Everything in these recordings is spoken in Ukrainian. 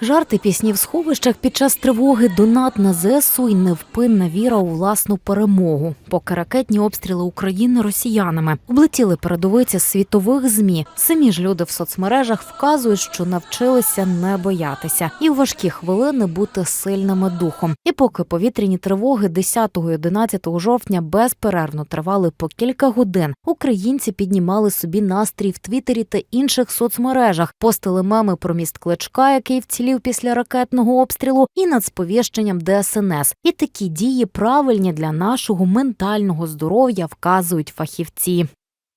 Жарти пісні в сховищах під час тривоги, донат на ЗСУ і невпинна віра у власну перемогу. Поки ракетні обстріли України росіянами облетіли передовиці світових змі. Самі ж люди в соцмережах вказують, що навчилися не боятися і в важкі хвилини бути сильними духом. І поки повітряні тривоги 10 і 11 жовтня безперервно тривали по кілька годин, українці піднімали собі настрій в Твіттері та інших соцмережах, постили меми про міст Кличка, який вцілів після ракетного обстрілу, і над сповіщенням ДСНС. І такі дії правильні для нашого ментального здоров'я, вказують фахівці.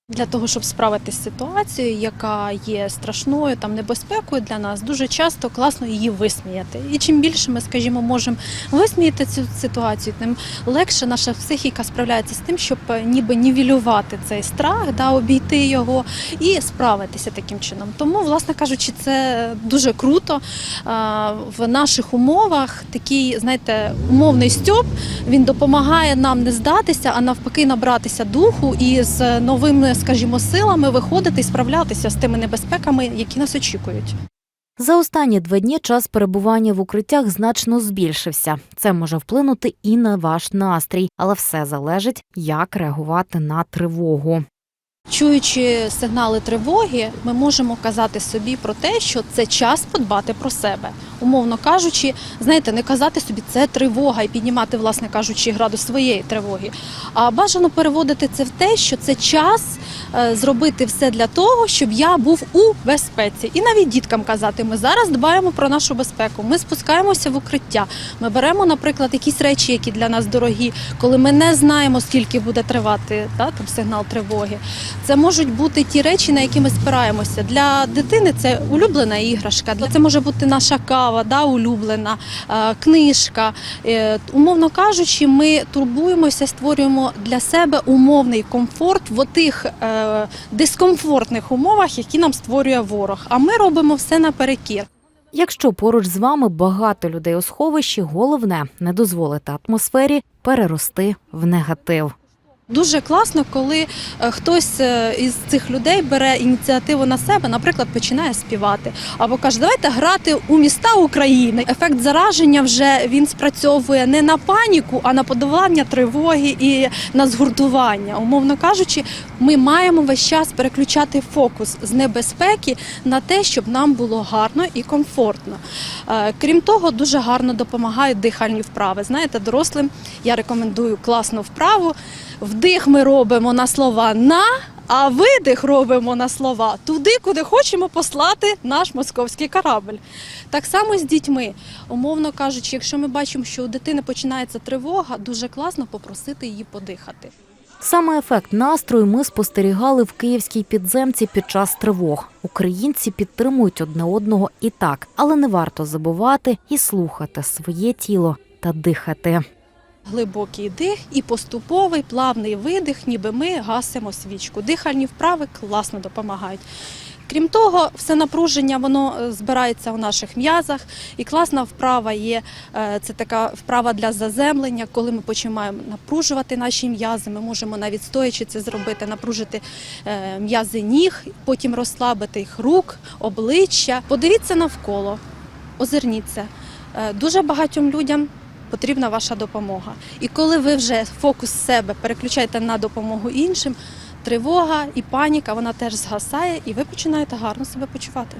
Для того, щоб справитися з ситуацією, яка є страшною, там небезпекою для нас, дуже часто класно її висміяти. І чим більше ми, скажімо, можемо висміяти цю ситуацію, тим легше наша психіка справляється з тим, щоб е, ніби нівелювати цей страх, да, обійти його і справитися таким чином. Тому, власне кажучи, це дуже круто. В наших умовах такий, знаєте, умовний стьоп він допомагає нам не здатися, а навпаки набратися духу і з новими, скажімо, силами виходити і справлятися з тими небезпеками, які нас очікують. За останні два дні час перебування в укриттях значно збільшився. Це може вплинути і на ваш настрій, але все залежить, як реагувати на тривогу. Чуючи сигнали тривоги, ми можемо казати собі про те, що це час подбати про себе. Умовно кажучи, знаєте, не казати собі це тривога і піднімати, власне кажучи, градус своєї тривоги. А бажано переводити це в те, що це час зробити все для того, щоб я був у безпеці. І навіть діткам казати, ми зараз дбаємо про нашу безпеку. Ми спускаємося в укриття. Ми беремо, наприклад, якісь речі, які для нас дорогі, коли ми не знаємо, скільки буде тривати та, там, сигнал тривоги. Це можуть бути ті речі, на які ми спираємося. Для дитини це улюблена іграшка. Це може бути наша кава, да, улюблена, е, книжка. Е, Умовно кажучи, ми турбуємося, створюємо для себе умовний комфорт в тих е, дискомфортних умовах, які нам створює ворог. А ми робимо все наперекір. Якщо поруч з вами багато людей у сховищі, головне не дозволити атмосфері перерости в негатив. Дуже класно, коли е, хтось е, із цих людей бере ініціативу на себе, наприклад, починає співати або каже, давайте грати у міста України. Ефект зараження вже він спрацьовує не на паніку, а на подолання тривоги і на згуртування. Умовно кажучи, ми маємо весь час переключати фокус з небезпеки на те, щоб нам було гарно і комфортно. Е, Крім того, дуже гарно допомагають дихальні вправи. Знаєте, дорослим я рекомендую класну вправу. Вдих ми робимо на слова на, а видих робимо на слова туди, куди хочемо послати наш московський корабль. Так само з дітьми. Умовно кажучи, якщо ми бачимо, що у дитини починається тривога, дуже класно попросити її подихати. Саме ефект настрою ми спостерігали в київській підземці під час тривог. Українці підтримують одне одного і так, але не варто забувати і слухати своє тіло та дихати. Глибокий дих і поступовий плавний видих, ніби ми гасимо свічку. Дихальні вправи класно допомагають. Крім того, все напруження воно е, збирається у наших м'язах, і класна вправа є е, це така вправа для заземлення, коли ми починаємо напружувати наші м'язи. Ми можемо навіть стоячи це зробити, напружити е, м'язи ніг, потім розслабити їх рук, обличчя. Подивіться навколо, озирніться. Дуже багатьом людям потрібна ваша допомога. І коли ви вже фокус себе переключаєте на допомогу іншим, тривога і паніка вона теж згасає, і ви починаєте гарно себе почувати.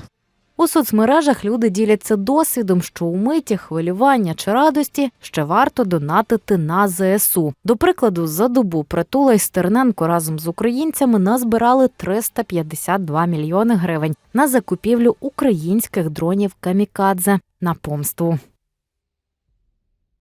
У соцмережах люди діляться досвідом, що у миті хвилювання чи радості ще варто донатити на ЗСУ. До прикладу, за добу притула і Стерненко разом з українцями назбирали 352 мільйони гривень на закупівлю українських дронів камікадзе на помсту.